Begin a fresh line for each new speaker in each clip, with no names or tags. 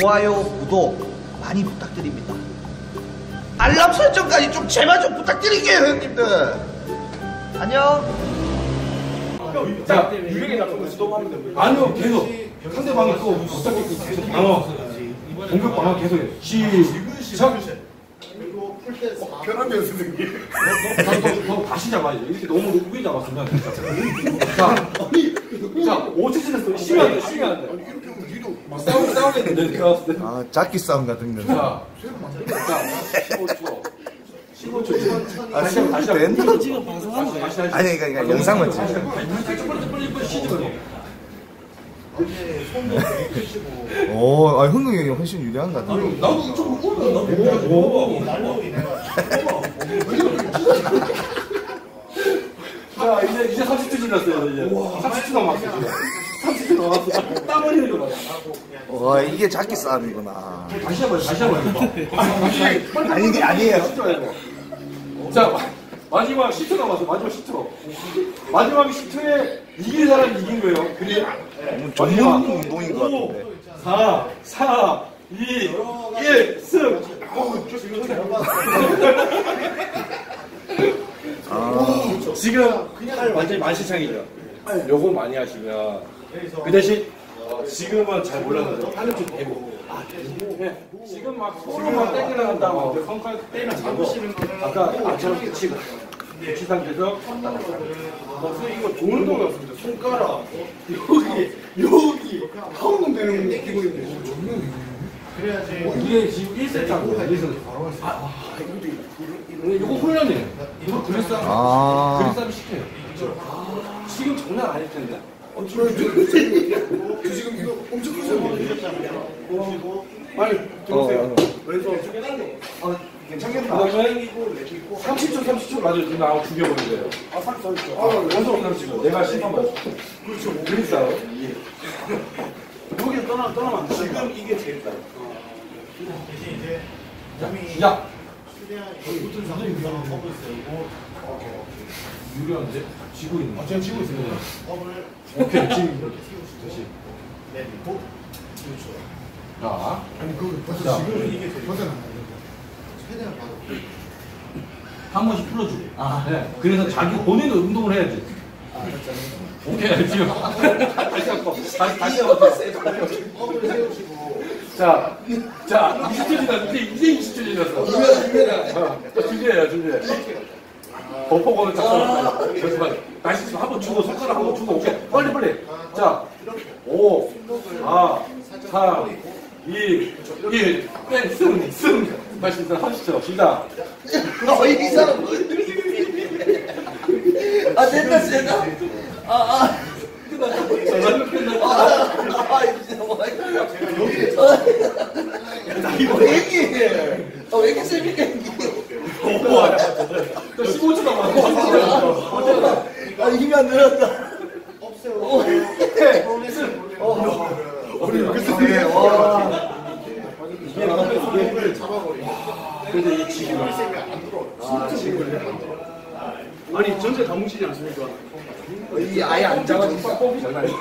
좋아요, 구독 많이 부탁드립니다. 알람 설정까지 좀 제발 좀 부탁드릴게요, 형님들. 안녕.
자, 유령이 나쁜 거또 하면 돼. 아니요, 계속. 상대방이 또 붙잡고 계속 방어. 공격 방어 계속 해. 시작.
변하면 선생님.
더 다시 잡아야 돼. 이렇게 너무 높게 잡았으면. 자, 자, 5초 지났어. 쉬면 안 돼, 쉬면 안 돼.
이렇게 하면 뒤로
막 싸우, 싸우겠는데, 내가 봤을 때.
아, 잡기 싸움 같은 거.
자, 자, 15초. 15초.
아,
다시 다시 한번.
됐나?
지금 방송하는 거야. 다시, 다시.
아니, 그러니까 영상만 찍어.
빨리,
오, 아, 흥국이 형이 훨씬 유리한 것 같아.
나도 좀 올라, 나도 뭐. 자, 이제, 이제 30초 지났어요, 이제. 30초 남았어, 지금. 30초 남았어. 땀 흘리는 거 봐.
와, 이게 잡기 싸움이구나.
다시 한 번, 다시 한 번.
아니, 이게 아니에요.
진짜 해봐. 자, 마- 마지막 10초 남았어, 마지막 10초. 마지막 10초에 이긴 사람이 이긴 거예요. 그래.
전문 운동인 것 같은데.
4, 4, 2, 1, 승! 지금 완전히 만시창이죠. 요거 많이 하시면 그 대신 어, 지금은 잘 몰랐는데 하는 좀 되고 네, 지금 막 서로 막 땡기려 한다 막 손가락 때리는 자고 아까 아처럼 붙이고 붙이 상태에서 어, 이거 좋은 동이 없습니다. 손가락 여기 여기 하운동 되는 거 끼고 있는데 이게 지금 1세트하고 1세트 바로 할 수 있어요. 아, 이거 이거 훈련이에요. 이거 그래서
아.
그래서 시켜요. 아, 지금 장난 아닐 텐데.
어, 저, 저, 저, 저, 저 지금 이거 엄청 크잖아요.
빨리 들어오세요.
어,
그래서 아, 괜찮겠다. 그다음에 30초, 30초 맞아요. 지금 나하고 죽여버린 거예요. 아, 30초, 30초. 아, 연속 30초. 내가 심판 받았어. 그렇죠. 그러니까. 떠나, 떠나면 안 돼. 지금 이게 재밌다. 자, 야! 유리한데? 지고 있는 거. 아, 제가 지고 있어요. 오케이, 지금 이렇게. 다시. 자,
아니, 그, 벌써
자.
지금 이게 벗어나요. 최대한 봐도.
한 번씩 풀어주고. 아, 네. 그래서 자기 본인도 운동을 해야지. 오케이, 지금. 다시 한 번. 다시, 다시 한 번.
허브를 세우시고.
자, 자, 20초 지났어. 이제, 이제 20초 지났어. 준비해, 준비해. 버퍼건을 잡고. 잠시만요. 다시 지금 한번 주고, 손가락 한번 주고, 오케이. 빨리, 빨리. 자, 5, 4, 3, 2, 1. 땡, 승, 승. 다시 하시죠. 시작.
어, 이 사람 뭐. 아, 됐다, 됐다. 아, 아. 아, 뭐. 왜 이렇게, 아, 왜 이렇게 재밌게
또 15초 남았어.
아, 힘이 안 들었다.
우리 이렇게
네, 와.
그래서 이 지금.
아니 전체 다 뭉치지 않습니까?
이 아예 안 잡아진다.
뽕이 장난 아니야.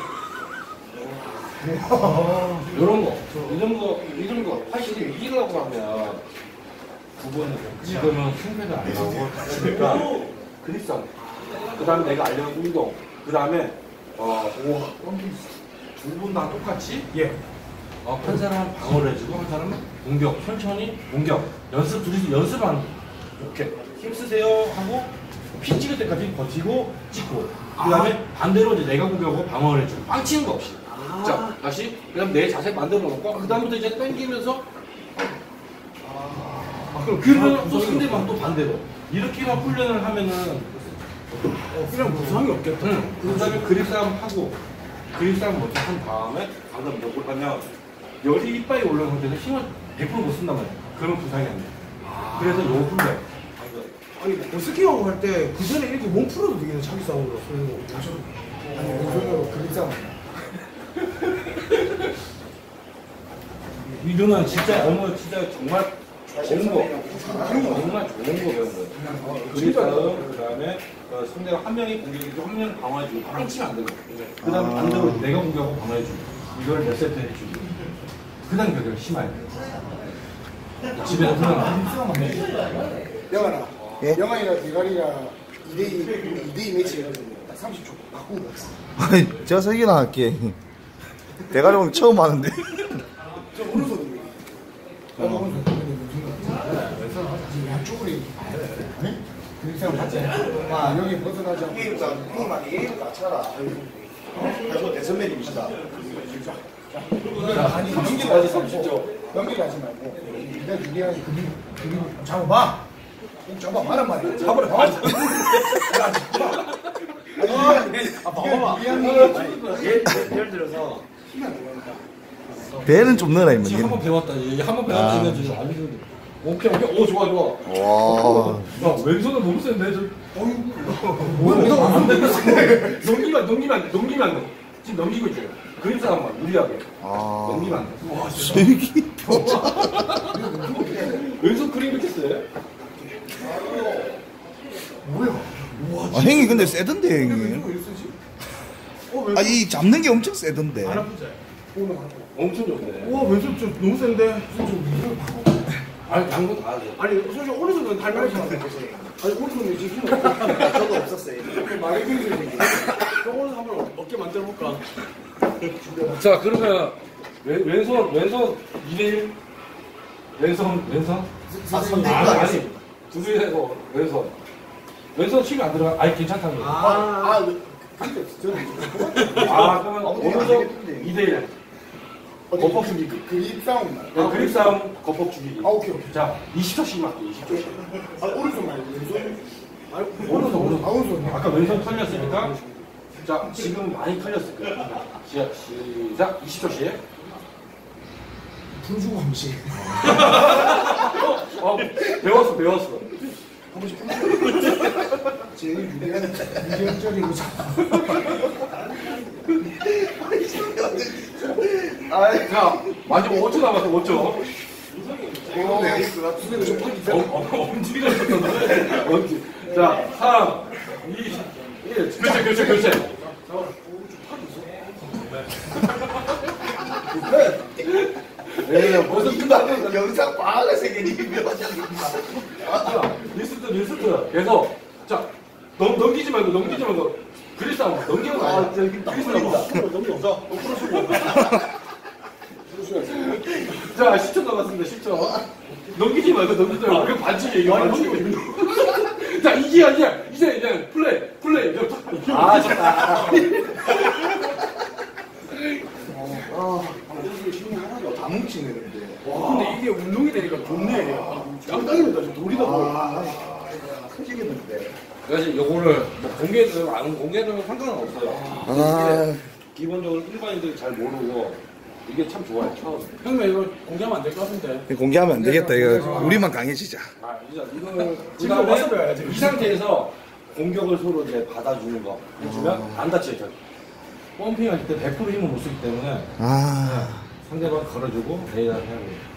이런 거, 이 정도, 이 정도, 확실히 이기려고 하면, 부분은 지금은 승패가 안 나고, 그러니까, 그립성. 그 다음에 내가 알려준 운동. 그 다음에, 어, 두분 다 똑같이, 예. 어, 한 사람은 방어를 해주고, 한 사람은 공격, 천천히 공격. 연습, 둘이서 연습하는 거. 이렇게 힘쓰세요 하고, 피 찍을 때까지 버티고, 찍고. 그 다음에 반대로 이제 내가 공격하고 방어를 해주고, 빵 치는 거 없이. 자, 다시. 그 다음 내 자세 만들어 놓고, 그 다음부터 이제 당기면서, 아, 그럼 그러면 또 상대방 또 반대로. 이렇게만 훈련을 하면은,
그냥 부상이 없겠다.
응. 그 다음에 그립 싸움 하고, 그립 싸움 먼저 한 다음에, 방금 뭐를 하면, 열이 이빨이 올라온 상태에서 힘을 100%못 쓴단 말이야. 그러면 부상이 안 돼. 그래서 요 훈련.
아니 버스킹하고 할 때 그 전에 이렇게 몸 풀어도 되겠네 자기 싸움으로 쓰는 거.
아니, 오전으로 그림상.
이거는 진짜 너무 진짜 정말 좋은 거. 정말 좋은 거 배운 거예요. 그리 싸움, 그 다음에 어, 상대가 한 명이 공격해주고 한 명이 방어해주고 빵 치면 안 되고 그 다음에 반대로 내가 공격하고 방어해주고 이걸 몇 세트 해주고 그 다음 벽을 심하게 집에서 그냥
영환아.
예?
영환이랑 대가리랑 2대2 2대2 매치 해가지고 딱 30초 바꾸고 갔어.
아니, 제가 서 이기나 할게. 대가리 오늘 처음 하는데.
저 오른손으로. 나도 오른손. 양쪽으로. 아니? 그렇게 생각하지? 아, 여기 벗어나지 않고.
게임과 게임만 게임을 맞춰라. 가지고 대선배님이시다.
아니, 연기를 하지 말고. 연기를 하지 말고. 일단 유리하게 그림 잡아봐. 꼭 잡아, 말란 말이야. 잡으라. 아, 봐봐.
예를 들어서
배는 좀 넣어라,
지금 한번. 배웠다 한번 배웠으면 지금 완전 오케이 오케이 오 좋아 좋아
와.
야 왼손은 너무 센데 저 어이구 안 돼. 넘기면 넘기면 안 돼. 넘기면 안 돼. 지금 넘기고 있죠 그림 싸움만 유리하게
아.
넘기면 안돼
수익이
왼손 그림 이렇게 세
아, 형이 근데 세던데, 형이.
왜 쓰지?
아, 이 잡는 게 엄청 세던데.
안 아프지?
오늘.
엄청 좋네
우와 왼손 좀 너무 센데
아 양보 다 하죠
아니 솔직히 오른손은 할만하지 않아
아니, 오른손에 지금 힘.
저도 없었어요.
말이 되는
오른손 한번 어깨 만들어 볼까?
자 그러면 왼, 왼손 왼손 2대1 왼손 왼손
아,
아니
선택도
아니. 둘이서 왼손 왼손 치면 안 들어가? 아니 괜찮다는 거야
아,
아, 근데 저는
아 그러면 오른손
되겠는데.
2대1 거폭 죽이기.
그립 싸움 날.
네, 그립 싸움 거폭 죽이기.
아, 오케이, 오케이.
자 20초씩 맞게 20초씩.
아, 오른손 말고 왼손.
오른손 오른손.
아, 오른손.
아까 왼손 털렸으니까. 자 지금 많이 털렸을 거야 시작 시작. 20초씩.
풀어주고 한 번씩.
어 배웠어 배웠어
한 번씩 풀어주고. 제일 유리한, 유리한적이고
자 마지막 5초 남았어 5초.
어, 수비가 좀 하기
어, 어, 엄지가 있었는데 엄지 자 3 2 1 교체 교체 교체 끝났어.
영상 과학의 세계니
자, 리스트, 리스트. 계속. 자, 넘, 넘기지 말고, 넘기지 말고. 그리스 한번 넘기는 거 아니야. 그리스 한번. 넘겨. 자, 10초 남았습니다, 10초. 넘기지 말고, 넘기지 말고. 그거 반칙이에요, 이거 반칙이에요. 자, 이게 아니야. 이제, 이제, 플레이, 플레이. 아, 좋다.
다 뭉치네, 근데.
근데 이게 운동이 되니까 좋네.
깜짝이야, 저 돌이다 보니.
아, 커지겠는데.
그래서 요거를 뭐 공개도 안 공개도 상관은 없어요.
아.
기본적으로 일반인들이 잘 모르고 이게 참 좋아요, 처음.
형님 이거 공개하면 안 될 것 같은데.
공개하면 안 되겠다, 이거. 우리만 강해지자.
아, 이제 이거를
지금
그다음에
와서 배워야지.
이 상태에서 공격을 서로 이제 받아주는 거 해주면 안 다쳐요. 펌핑할 때 100% 힘을 못 쓰기 때문에
아.
상대방 걸어주고 레이더 해야 돼요.